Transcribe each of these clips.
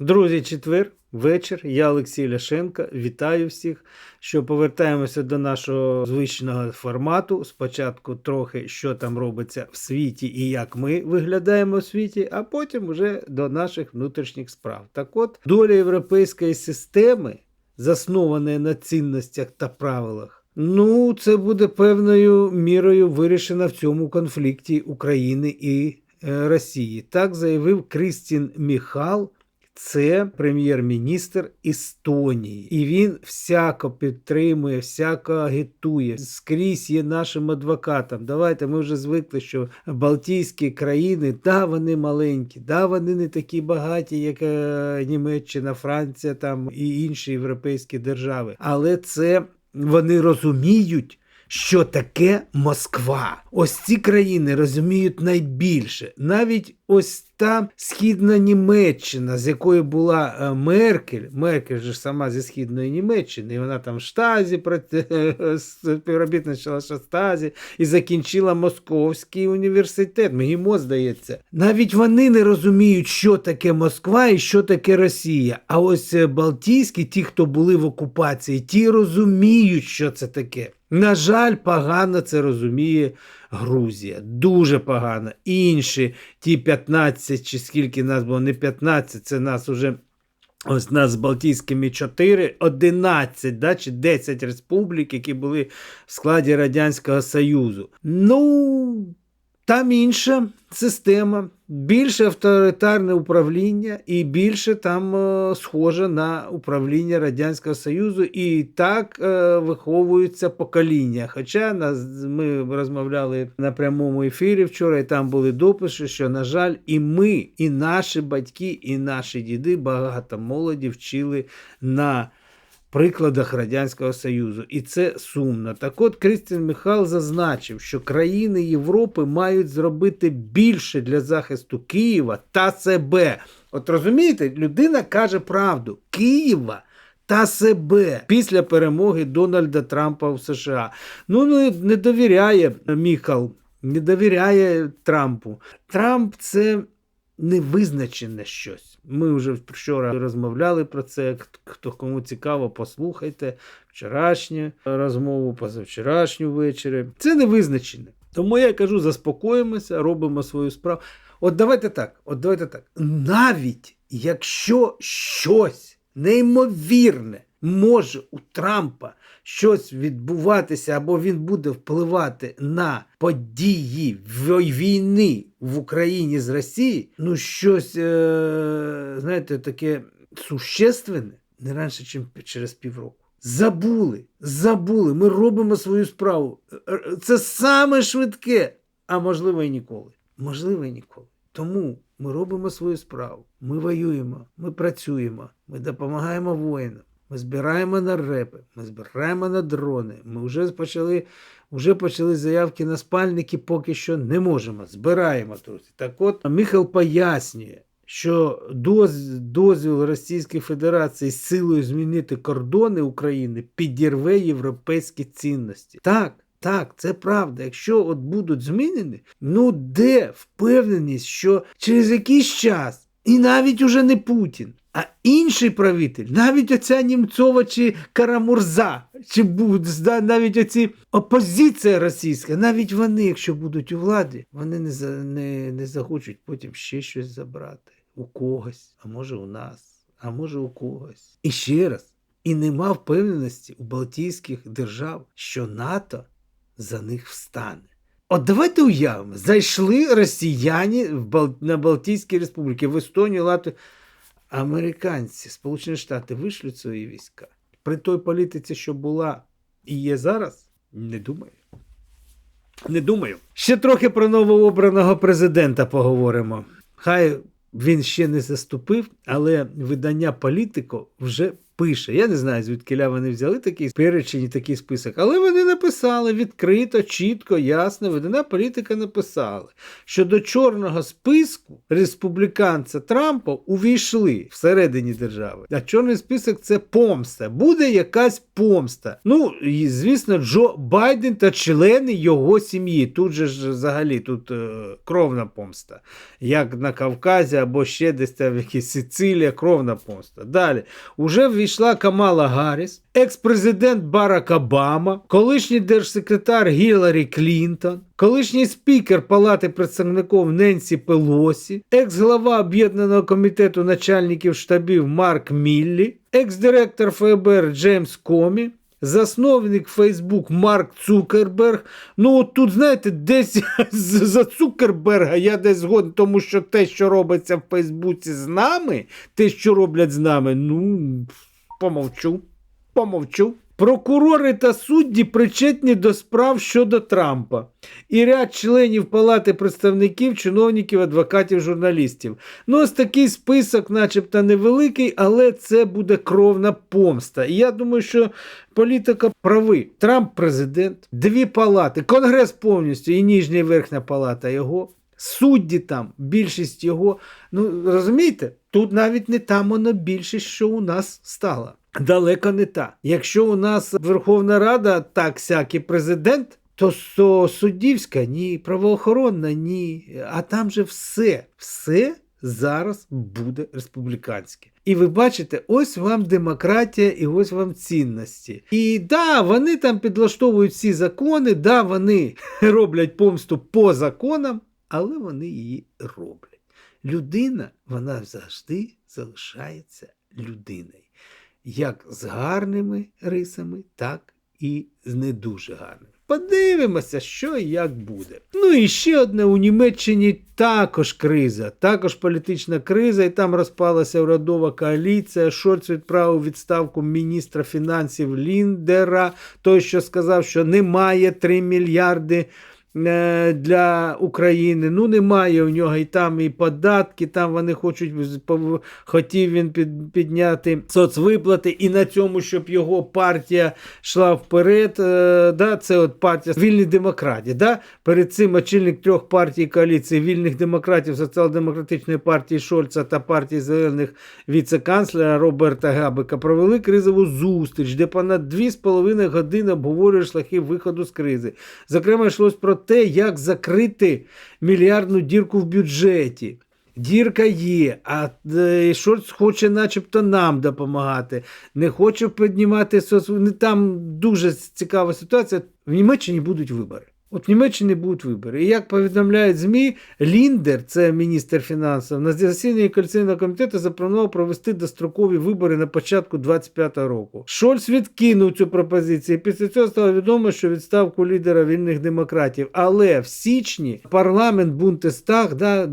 Друзі, четвер, вечір. Я Олексій Ляшенко. Вітаю всіх. Що повертаємося до нашого звичного формату. Спочатку трохи що там робиться в світі і як ми виглядаємо в світі, а потім вже до наших внутрішніх справ. Так от, доля європейської системи, заснованої на цінностях та правилах. Ну, це буде певною мірою вирішено в цьому конфлікті України і е, Росії. Так заявив Крістін Міхал, це прем'єр-міністр Естонії, і він всяко підтримує, всяко агітує. Скрізь є нашим адвокатом. Давайте ми вже звикли, що Балтійські країни, да, вони маленькі, да, вони не такі багаті, як е, Німеччина, Франція там і інші європейські держави. Але це вони розуміють. Що таке Москва? Ось ці країни розуміють найбільше. Навіть ось та східна Німеччина, з якої була е, Меркель. Меркель же сама зі східної Німеччини, і вона там в штазі співробітничала штазі і закінчила Московський університет. МГІМО, здається. Навіть вони не розуміють, що таке Москва і що таке Росія. А ось е, Балтійські, ті, хто були в окупації, ті розуміють, що це таке. На жаль, погано це розуміє Грузія. Дуже погано. Інші, ті 15 чи скільки нас було, не 15, це нас уже. Ось нас з Балтійськими 4, 11 да, чи 10 республік, які були в складі Радянського Союзу. Ну, там інша система, більше авторитарне управління і більше там е, схоже на управління Радянського Союзу, і так е, виховуються покоління. Хоча нас, ми розмовляли на прямому ефірі вчора, і там були дописи, що, на жаль, і ми, і наші батьки, і наші діди багато молоді вчили на прикладах Радянського Союзу. І це сумно. Так от Крістін Михал зазначив, що країни Європи мають зробити більше для захисту Києва та себе. От розумієте, людина каже правду: Києва. Та себе після перемоги Дональда Трампа в США. Ну не, не довіряє Міхал, не довіряє Трампу. Трамп це невизначене щось. Ми вже вчора розмовляли про це. Хто кому цікаво, послухайте вчорашню розмову, позавчорашню ввечері. Це невизначене. Тому я кажу, заспокоїмося, робимо свою справу. От давайте так, от давайте так. Навіть якщо щось неймовірне може у Трампа щось відбуватися, або він буде впливати на події війни в Україні з Росією, ну щось, е- знаєте, таке существенне, не раніше, ніж через півроку. Забули, забули. Ми робимо свою справу. Е, Це саме швидке, а можливо і ніколи. Можливо, і ніколи. Тому ми робимо свою справу. Ми воюємо, ми працюємо, ми допомагаємо воїнам. Ми збираємо на репи, ми збираємо на дрони. Ми вже почали, вже почали заявки на спальники, поки що не можемо. Збираємо друзі. Так от Михайло пояснює, що дозвіл Російської Федерації з силою змінити кордони України підірве європейські цінності. Так. Так, це правда. Якщо от будуть змінені, ну де впевненість, що через якийсь час, і навіть уже не Путін, а інший правитель, навіть оця Німцова чи Карамурза, чи навіть оці опозиція російська, навіть вони, якщо будуть у владі, вони не, не, не захочуть потім ще щось забрати у когось, а може у нас, а може у когось. І ще раз, і нема впевненості у Балтійських держав, що НАТО за них встане. От давайте уявимо, зайшли росіяни в Бал... на Балтійські республіки, в Естонію, Латвію. Американці, Сполучені Штати вишлють свої війська. При той політиці, що була і є зараз, не думаю. Не думаю. Ще трохи про новообраного президента поговоримо. Хай він ще не заступив, але видання Політико вже пише. Я не знаю, звідки вони взяли такий перечень, і такий список, але вони написали відкрито, чітко, ясно. Видана політика написали, що до чорного списку республіканця Трампа увійшли всередині держави. А чорний список це помста. Буде якась помста. Ну, і, звісно, Джо Байден та члени його сім'ї. Тут же ж взагалі тут е, кровна помста. Як на Кавказі або ще десь там в Сицилія, кровна помста. Далі. Уже ввійшла Камала Гарріс, екс-президент Барак Обама, колишній держсекретар Гіларі Клінтон, колишній спікер Палати представників Ненсі Пелосі, екс-глава Об'єднаного комітету начальників штабів Марк Міллі, екс-директор ФБР Джеймс Комі. Засновник Фейсбук Марк Цукерберг. Ну, от тут, знаєте, десь за Цукерберга я десь згоден, тому що те, що робиться в Фейсбуці з нами, те, що роблять з нами, ну, помовчу. Помовчу. Прокурори та судді причетні до справ щодо Трампа і ряд членів Палати представників, чиновників, адвокатів, журналістів. Ну, ось такий список, начебто, невеликий, але це буде кровна помста. І я думаю, що політика прави. Трамп президент, дві палати, конгрес повністю, і ніжня і верхня палата його. Судді там, більшість його. Ну розумієте, тут навіть не та монобільшість, що у нас стала. Далеко не та. Якщо у нас Верховна Рада так сякий президент, то, то суддівська ні, правоохоронна ні. А там же все, все зараз буде республіканське. І ви бачите, ось вам демократія і ось вам цінності. І да, вони там підлаштовують всі закони, да, вони роблять помсту по законам, але вони її роблять. Людина, вона завжди залишається людиною. Як з гарними рисами, так і з не дуже гарними. Подивимося, що і як буде. Ну і ще одне у Німеччині також криза, також політична криза, і там розпалася урядова коаліція. Шольц відправив відставку міністра фінансів Ліндера, той, що сказав, що немає 3 мільярди для України. Ну, немає у нього і там і податки, там вони хочуть, хотів він під, підняти соцвиплати, і на цьому, щоб його партія йшла вперед. Е, да, це от партія вільних демократів. Да? Перед цим очільник трьох партій коаліції вільних демократів, соціал-демократичної партії Шольца та партії зелених віце-канцлера Роберта Габека провели кризову зустріч, де понад 2,5 години обговорюють шляхи виходу з кризи. Зокрема, йшлось про те, як закрити мільярдну дірку в бюджеті. Дірка є, а е, Шольц хоче начебто нам допомагати, не хоче піднімати соц... Там дуже цікава ситуація. В Німеччині будуть вибори. От в Німеччині будуть вибори. І як повідомляють ЗМІ, Ліндер, це міністр фінансів, на засіданні коаліційного комітету запропонував провести дострокові вибори на початку 25-го року. Шольц відкинув цю пропозицію. Після цього стало відомо, що відставку лідера вільних демократів. Але в січні парламент Бунтестаг, да,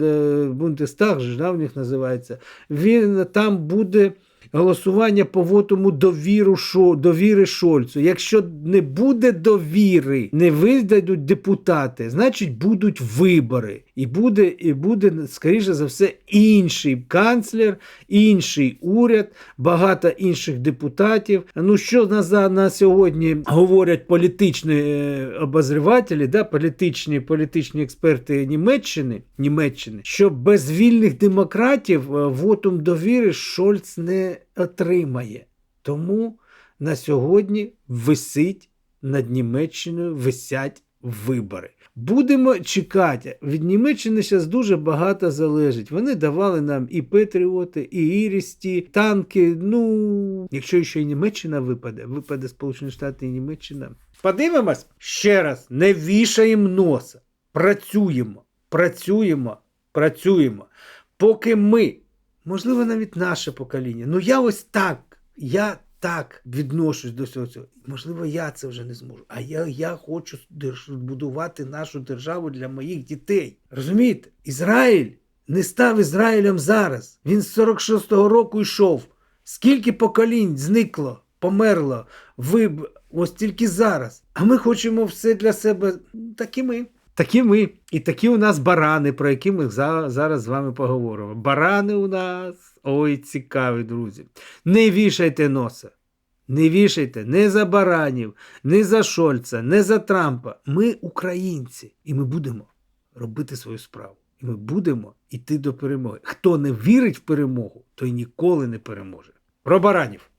Бунтестаг же ж, да, в них називається, він там буде. Голосування по вотому довіру Шо, довіри Шольцу. Якщо не буде довіри, не видадуть депутати, значить будуть вибори. І буде, і буде, скоріше за все, інший канцлер, інший уряд, багато інших депутатів. Ну що на, на сьогодні говорять політичні е, обозрівателі, да, політичні, політичні експерти Німеччини, Німеччини, що без вільних демократів е, вотум довіри Шольц не отримає. Тому на сьогодні висить над Німеччиною висять вибори. Будемо чекати. Від Німеччини зараз дуже багато залежить. Вони давали нам і Петріоти, і Ірісті, танки. Ну, якщо ще й Німеччина випаде, випаде Сполучені Штати і Німеччина. Подивимось ще раз, не вішаємо носа. Працюємо, працюємо, працюємо. Поки ми, можливо, навіть наше покоління. Ну я ось так. Я так відношусь до всього цього. Можливо, я це вже не зможу. А я, я хочу будувати нашу державу для моїх дітей. Розумієте? Ізраїль не став Ізраїлем зараз. Він з 46-го року йшов. Скільки поколінь зникло, померло, виб... ось тільки зараз. А ми хочемо все для себе. Так і ми. Такі ми, і такі у нас барани, про які ми за- зараз з вами поговоримо. Барани у нас, ой, цікаві, друзі. Не вішайте носа. Не вішайте не за баранів, не за Шольца, не за Трампа. Ми українці, і ми будемо робити свою справу. І ми будемо йти до перемоги. Хто не вірить в перемогу, той ніколи не переможе. Про баранів.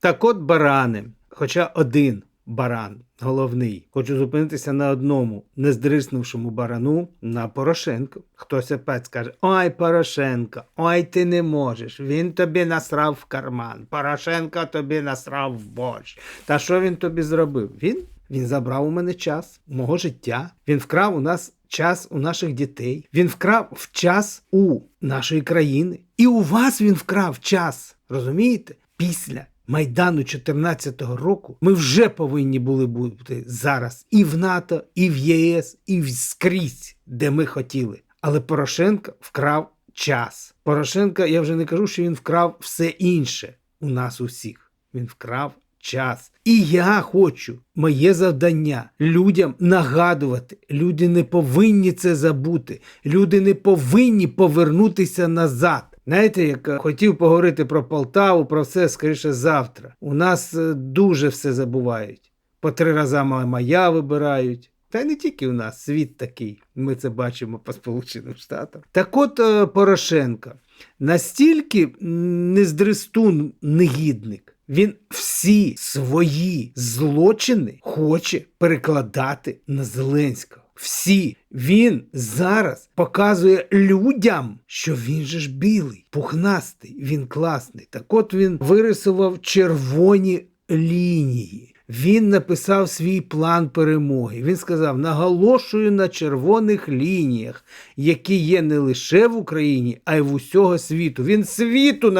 Так от барани, хоча один баран головний. Хочу зупинитися на одному нездриснувшому барану на Порошенко. Хтось опять скаже: Ой, Порошенко, ой, ти не можеш. Він тобі насрав в карман. Порошенко тобі насрав в борщ. Та що він тобі зробив? Він? Він забрав у мене час, мого життя. Він вкрав у нас час у наших дітей. Він вкрав в час у нашої країни. І у вас він вкрав час. Розумієте? Після Майдану 14-го року ми вже повинні були бути зараз і в НАТО, і в ЄС, і в- скрізь, де ми хотіли. Але Порошенко вкрав час. Порошенко, я вже не кажу, що він вкрав все інше у нас усіх. Він вкрав час. І я хочу моє завдання людям нагадувати. Люди не повинні це забути. Люди не повинні повернутися назад. Знаєте, як е, хотів поговорити про Полтаву, про все скоріше завтра. У нас е, дуже все забувають. По три рази мая вибирають. Та й не тільки у нас, світ такий. Ми це бачимо по Сполученим Штатам. Так от е, Порошенко настільки нездрестун негідник. Він всі свої злочини хоче перекладати на Зеленського. Всі він зараз показує людям, що він же ж білий, пухнастий, він класний. Так от він вирисував червоні лінії. Він написав свій план перемоги. Він сказав: наголошую на червоних лініях, які є не лише в Україні, а й в усього світу. Він світу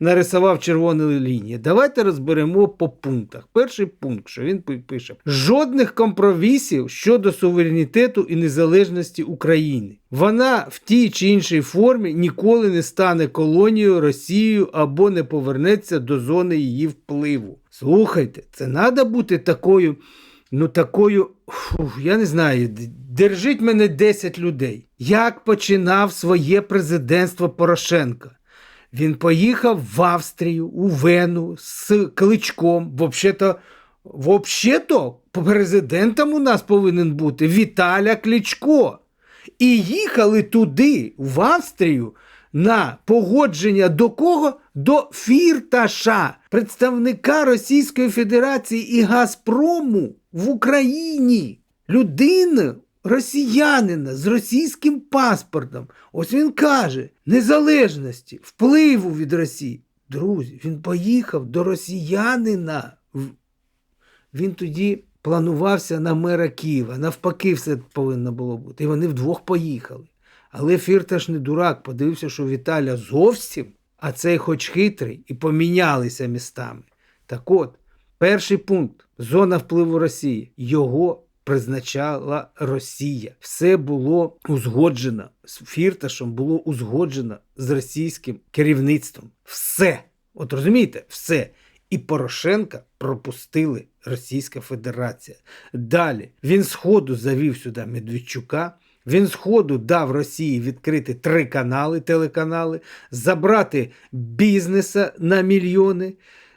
нарисував червоні лінії. Давайте розберемо по пунктах. Перший пункт, що він пи- пише: жодних компромісів щодо суверенітету і незалежності України. Вона в тій чи іншій формі ніколи не стане колонією Росією або не повернеться до зони її впливу. Слухайте, це треба бути такою, ну такою, фу, я не знаю, держить мене 10 людей. Як починав своє президентство Порошенка? Він поїхав в Австрію, у Вену з кличком. Взагалі-то, взагалі-то президентом у нас повинен бути Віталя Кличко. І їхали туди, в Австрію, на погодження до кого? До Фірташа, представника Російської Федерації і Газпрому в Україні. Людина, росіянина з російським паспортом. Ось він каже: незалежності, впливу від Росії. Друзі, він поїхав до росіянина. Він тоді планувався на мера Києва. Навпаки, все повинно було бути. І вони вдвох поїхали. Але Фірташ не дурак, подивився, що Віталя зовсім, а цей хоч хитрий, і помінялися містами. Так от, перший пункт зона впливу Росії. Його призначала Росія. Все було узгоджено з Фірташем, було узгоджено з російським керівництвом. Все. От розумієте, все. І Порошенка пропустили Російська Федерація. Далі він сходу завів сюди Медведчука. Він сходу дав Росії відкрити три канали, телеканали, забрати бізнеса на мільйони,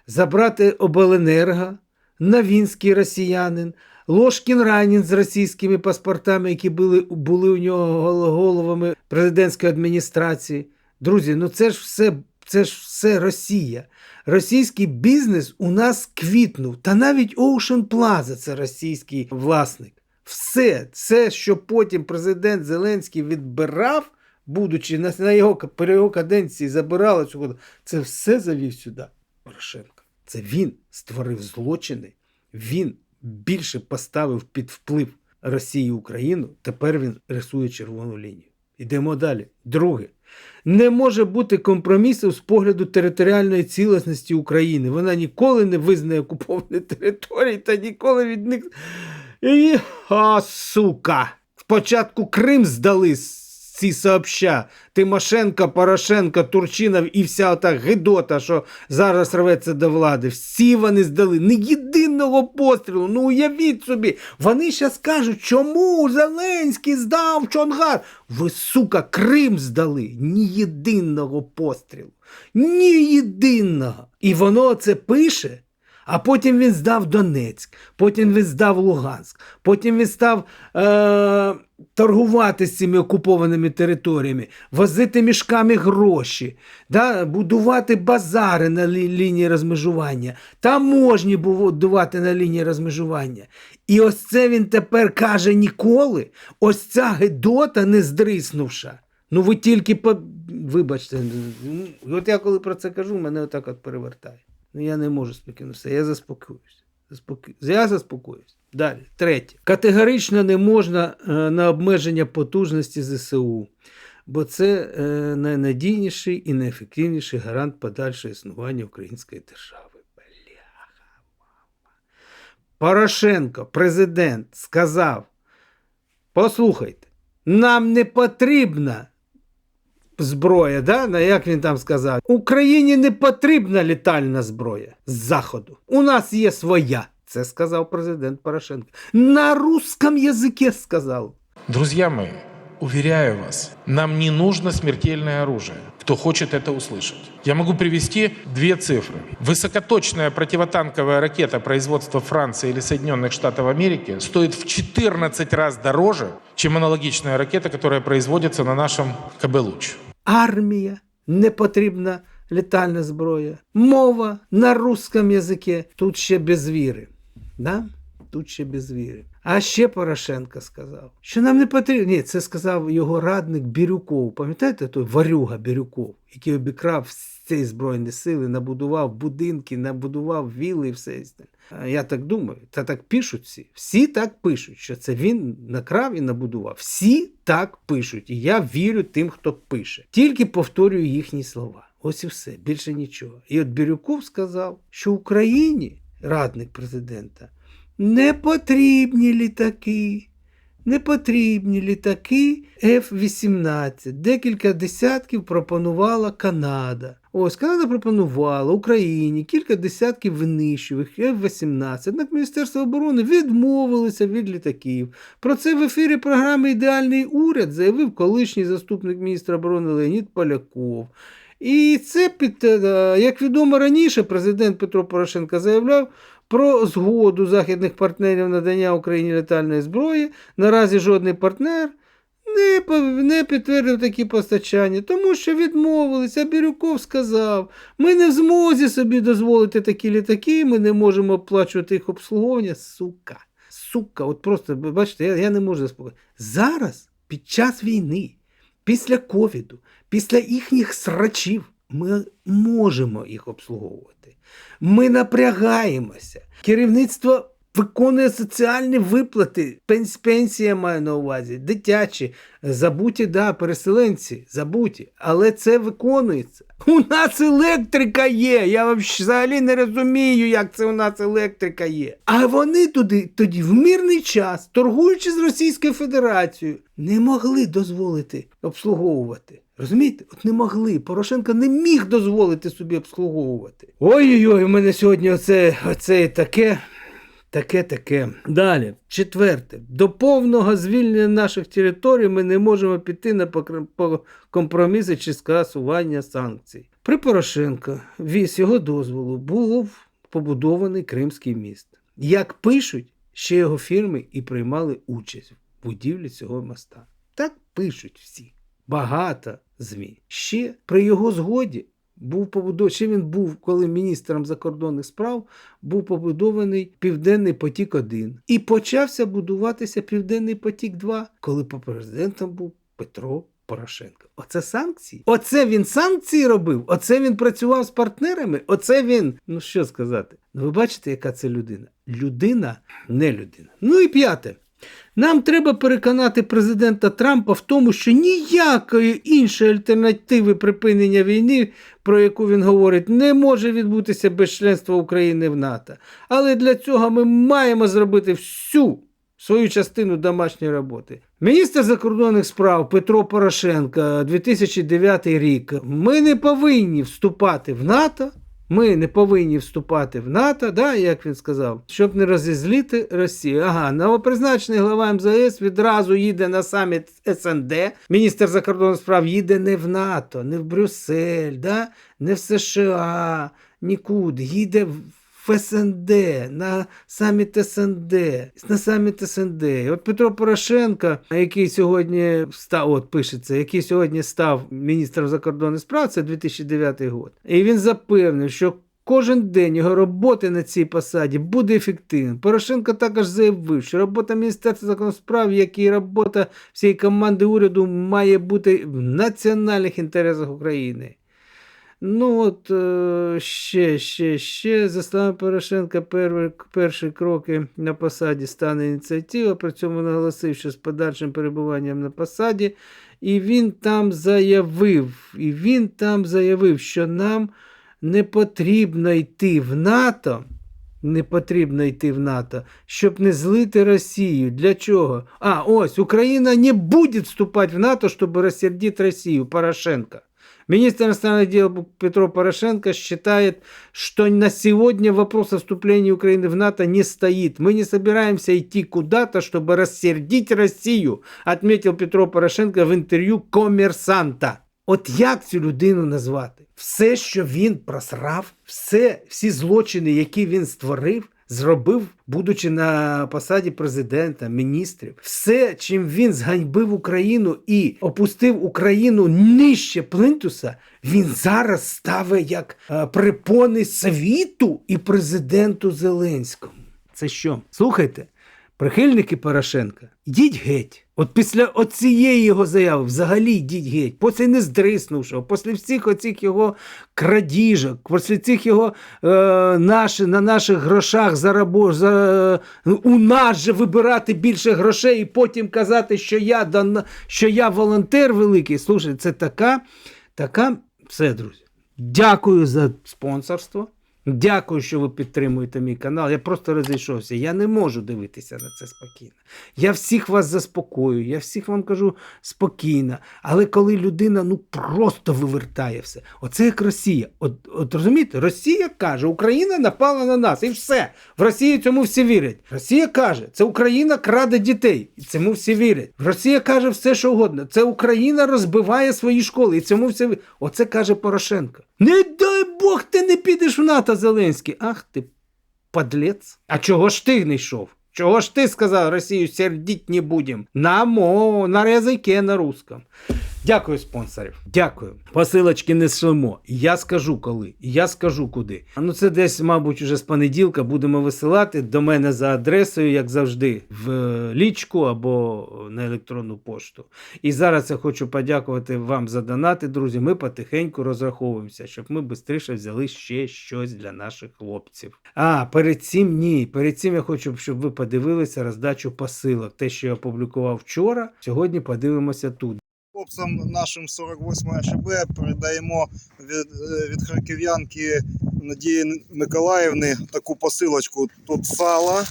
забрати обленерго, Новінський росіянин, Ложкін Ранін з російськими паспортами, які були, були у нього головами президентської адміністрації. Друзі, ну це ж все, це ж все Росія. Російський бізнес у нас квітнув. Та навіть Ocean Plaza це російський власник. Все це, що потім президент Зеленський відбирав, будучи на, його при його каденції забирали цього, це все завів сюди. Порошенко. Це він створив злочини. Він більше поставив під вплив Росії Україну. Тепер він рисує червону лінію. Йдемо далі. Друге. Не може бути компромісів з погляду територіальної цілісності України. Вона ніколи не визнає окуповані території та ніколи від них. І, сука! Спочатку Крим здали ці сообща. Тимошенко, Порошенко, Турчинов і вся ота гидота, що зараз рветься до влади. Всі вони здали не єдиного пострілу. Ну уявіть собі, вони зараз кажуть, чому Зеленський здав Чонгар. Ви, сука, Крим здали. Ні єдиного пострілу. Ні єдиного. І воно це пише. А потім він здав Донецьк, потім він здав Луганськ, потім він став е- торгувати з цими окупованими територіями, возити мішками гроші, да? будувати базари на лі- лінії розмежування, таможні будувати на лінії розмежування. І ось це він тепер каже ніколи. Ось ця гидота не здриснувша. Ну ви тільки по... вибачте, ну, от я коли про це кажу, мене отак от перевертає. Ну я не можу спокійно все, я заспокоюсь. Заспоко... Я заспокоюсь. Далі. Третє. Категорично не можна е, на обмеження потужності ЗСУ, бо це е, найнадійніший і найефективніший гарант подальшого існування української держави. Бляха. Порошенко, президент, сказав: послухайте, нам не потрібна зброя, да? на- як він там сказав, Україні не потрібна літальна зброя з Заходу. У нас є своя. Це сказав президент Порошенко. На русском язикі сказав. Друзья мои, уверяю вас, нам не нужно смертельное оружие, кто хочет это услышать. Я могу привести две цифры. Высокоточная противотанковая ракета производства Франции или Соединенных Штатов Америки стоит в 14 раз дороже, чем аналогичная ракета, которая производится на нашем КБ «Луч». Армія не потрібна літальна зброя. Мова на русском язикі. Тут ще без віри. Да? Тут ще без віри. А ще Порошенко сказав, що нам не потрібно. Ні, це сказав його радник Бірюков. Пам'ятаєте той варюга Бірюков, який обікрав ці збройні сили, набудував будинки, набудував віли і все. Я так думаю, та так пишуть всі. Всі так пишуть, що це він накрав і набудував. Всі так пишуть. І я вірю тим, хто пише. Тільки повторюю їхні слова. Ось і все, більше нічого. І от Бірюков сказав, що Україні, радник президента, не потрібні літаки. Не потрібні літаки F-18. Декілька десятків пропонувала Канада. Ось Канада пропонувала Україні кілька десятків винищувачів F-18. Однак Міністерство оборони відмовилося від літаків. Про це в ефірі програми Ідеальний уряд заявив колишній заступник міністра оборони Леонід Поляков. І це під, е, як відомо раніше, президент Петро Порошенко заявляв про згоду західних партнерів надання Україні летальної зброї. Наразі жодний партнер не, не підтвердив такі постачання, тому що відмовилися. Бірюков сказав: ми не в змозі собі дозволити такі літаки, ми не можемо оплачувати їх обслуговування. Сука, сука, от просто бачите, я, я не можу заспокоїти. Зараз, під час війни, після ковіду, після їхніх срачів, ми можемо їх обслуговувати. Ми напрягаємося. Керівництво виконує соціальні виплати. Пенс, пенсія маю на увазі, дитячі, забуті, да, переселенці, забуті. Але це виконується. У нас електрика є. Я взагалі не розумію, як це у нас електрика є. А вони туди тоді в мирний час, торгуючи з Російською Федерацією, не могли дозволити обслуговувати. Розумієте? От не могли. Порошенко не міг дозволити собі обслуговувати. Ой-ой-ой, у мене сьогодні оце, оце таке. Таке, таке. Далі, четверте. До повного звільнення наших територій ми не можемо піти на компроміси чи скасування санкцій. При Порошенко віз його дозволу був побудований Кримський міст. Як пишуть, ще його фірми і приймали участь в будівлі цього моста. Так пишуть всі. Багато ЗМІ. Ще при його згоді був побудований, ще він був, коли міністром закордонних справ був побудований Південний потік 1 І почався будуватися Південний потік 2 коли президентом був Петро Порошенко. Оце санкції? Оце він санкції робив? Оце він працював з партнерами? Оце він. Ну що сказати? Ну ви бачите, яка це людина? Людина не людина. Ну і п'яте. Нам треба переконати президента Трампа в тому, що ніякої іншої альтернативи припинення війни, про яку він говорить, не може відбутися без членства України в НАТО. Але для цього ми маємо зробити всю свою частину домашньої роботи. Міністр закордонних справ Петро Порошенко 2009 рік. Ми не повинні вступати в НАТО. Ми не повинні вступати в НАТО, да, як він сказав, щоб не розізліти Росію. Ага, новопризначений глава МЗС відразу їде на саміт СНД. Міністр закордонних справ їде не в НАТО, не в Брюссель, да, не в США, нікуди. Їде в в СНД, на саміт СНД, на саміт СНД. От Петро Порошенко, який сьогодні став, от пишеться, який сьогодні став міністром закордонних справ, це 2009 год. І він запевнив, що кожен день його роботи на цій посаді буде ефективним. Порошенко також заявив, що робота Міністерства закордонних справ, як і робота всієї команди уряду, має бути в національних інтересах України. Ну от е, ще, ще, ще, за словами Порошенка, перші, перші кроки на посаді стане ініціатива. При цьому наголосив, що з подальшим перебуванням на посаді. І він там заявив, і він там заявив, що нам не потрібно йти в НАТО. Не потрібно йти в НАТО, щоб не злити Росію. Для чого? А, ось, Україна не буде вступати в НАТО, щоб рассердить Росію. Порошенко. Министр иностранных дел Петро Порошенко считает, что на сегодня вопрос о вступлении Украины в НАТО не стоит. Мы не собираемся идти куда-то, чтобы рассердить Россию, отметил Петро Порошенко в інтерв'ю комерсанта. От як цю людину назвати? Все, що він просрав, все, всі злочини, які він створив, зробив, будучи на посаді президента, міністрів, все, чим він зганьбив Україну і опустив Україну нижче плинтуса, він зараз ставить як припони препони світу і президенту Зеленському. Це що? Слухайте, прихильники Порошенка, йдіть геть. От після оцієї його заяви взагалі йдіть геть, після не здриснувшого, після всіх оцих його крадіжок, після цих його е, наші, на наших грошах зарабо, за, у нас же вибирати більше грошей і потім казати, що я, що я волонтер великий. Слушай, це така, така, все, друзі. Дякую за спонсорство. Дякую, що ви підтримуєте мій канал. Я просто розійшовся. Я не можу дивитися на це спокійно. Я всіх вас заспокоюю, я всіх вам кажу спокійно. Але коли людина ну просто вивертає все, оце як Росія. От, от розумієте, Росія каже, Україна напала на нас, і все. В Росії цьому всі вірять. Росія каже, це Україна краде дітей, і цьому всі вірять. Росія каже все, що угодно. Це Україна розбиває свої школи, і цьому всі вірять. Оце каже Порошенко. Не дай Бог, ти не підеш в НАТО, Зеленський. Ах ти подлець. А чого ж ти не йшов? Чого ж ти сказав Росію сердіть не будем? На мо, на язике на русском. Дякую, спонсорів. Дякую. Посилочки не шлемо. Я скажу коли. Я скажу куди. А Ну це десь, мабуть, уже з понеділка будемо висилати до мене за адресою, як завжди, в е, лічку або на електронну пошту. І зараз я хочу подякувати вам за донати, друзі. Ми потихеньку розраховуємося, щоб ми швидше взяли ще щось для наших хлопців. А перед цим ні. Перед цим я хочу, щоб ви подивилися роздачу посилок. Те, що я опублікував вчора, сьогодні подивимося тут. Хлопцям нашим 48 ШБ передаємо від, е, від харків'янки Надії Миколаївни таку посилочку. Тут сало, е,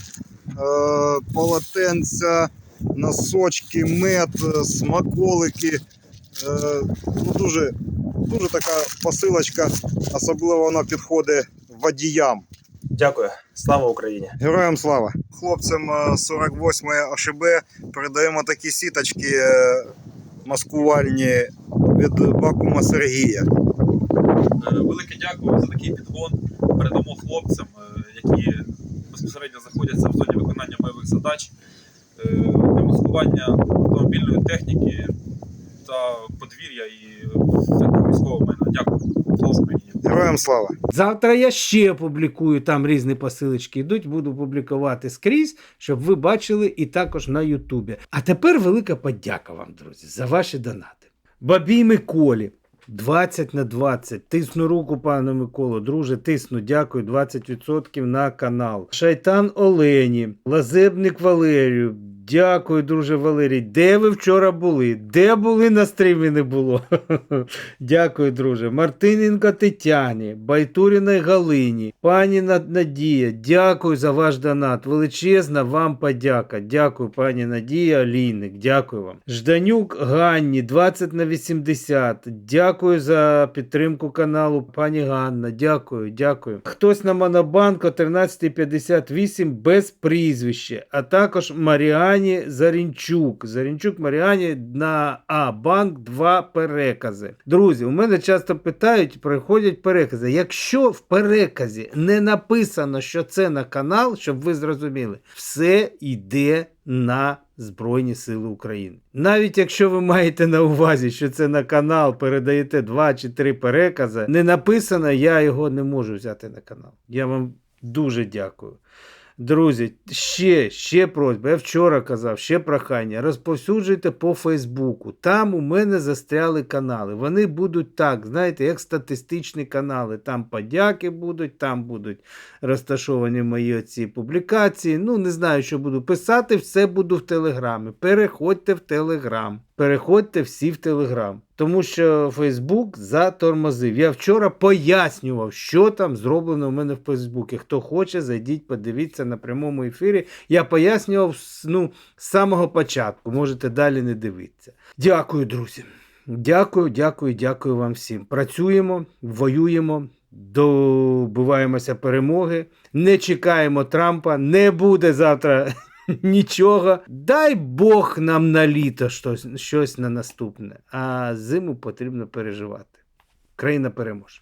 полотенця, носочки, мед, е, смаколики. Ну, дуже, дуже така посилочка, особливо вона підходить водіям. Дякую, слава Україні! Героям слава! Хлопцям е, 48 ОШБ передаємо такі сіточки маскувальні від Бакума Сергія. Е, Велике дякую за такий підгон. Передамо хлопцям, е, які безпосередньо знаходяться в зоні виконання бойових задач е, для маскування автомобільної техніки та подвір'я і всякого військового майна. Дякую. Слава Україні! Героям слава! Завтра я ще опублікую там різні посилочки йдуть, буду публікувати скрізь, щоб ви бачили і також на Ютубі. А тепер велика подяка вам, друзі, за ваші донати. Бабій Миколі. 20 на 20. Тисну руку, пане Миколо. Друже, тисну, дякую. 20% на канал. Шайтан Олені, Лазебник Валерію, Дякую, друже Валерій. Де ви вчора були? Де були на стрімі не було? Дякую, друже. Мартиненко Тетяні, Байтуріної Галині, пані Надія. Дякую за ваш донат. Величезна вам подяка. Дякую, пані Надія Олійник. Дякую вам. Жданюк Ганні, 20 на 80. Дякую за підтримку каналу, пані Ганна. Дякую, дякую. Хтось на Монобанку 1358 без прізвища, а також Маріані Зарінчук. Зарінчук Маріані на А банк два перекази. Друзі, у мене часто питають, приходять перекази. Якщо в переказі не написано, що це на канал, щоб ви зрозуміли, все йде на Збройні Сили України. Навіть якщо ви маєте на увазі, що це на канал, передаєте два чи три перекази, не написано, я його не можу взяти на канал. Я вам дуже дякую. Друзі, ще, ще просьба. Я вчора казав, ще прохання. Розповсюджуйте по Фейсбуку. Там у мене застряли канали. Вони будуть так, знаєте, як статистичні канали. Там подяки будуть, там будуть розташовані мої ці публікації. Ну, не знаю, що буду писати, все буду в Телеграмі. Переходьте в Телеграм. Переходьте всі в Телеграм. Тому що Фейсбук затормозив. Я вчора пояснював, що там зроблено у мене в Фейсбуці. Хто хоче, зайдіть, подивіться на прямому ефірі. Я пояснював ну, з самого початку. Можете далі не дивитися. Дякую, друзі. Дякую, дякую, дякую вам всім. Працюємо, воюємо, добиваємося перемоги. Не чекаємо Трампа. Не буде завтра нічого. Дай Бог нам на літо щось, щось на наступне. А зиму потрібно переживати. Країна переможе.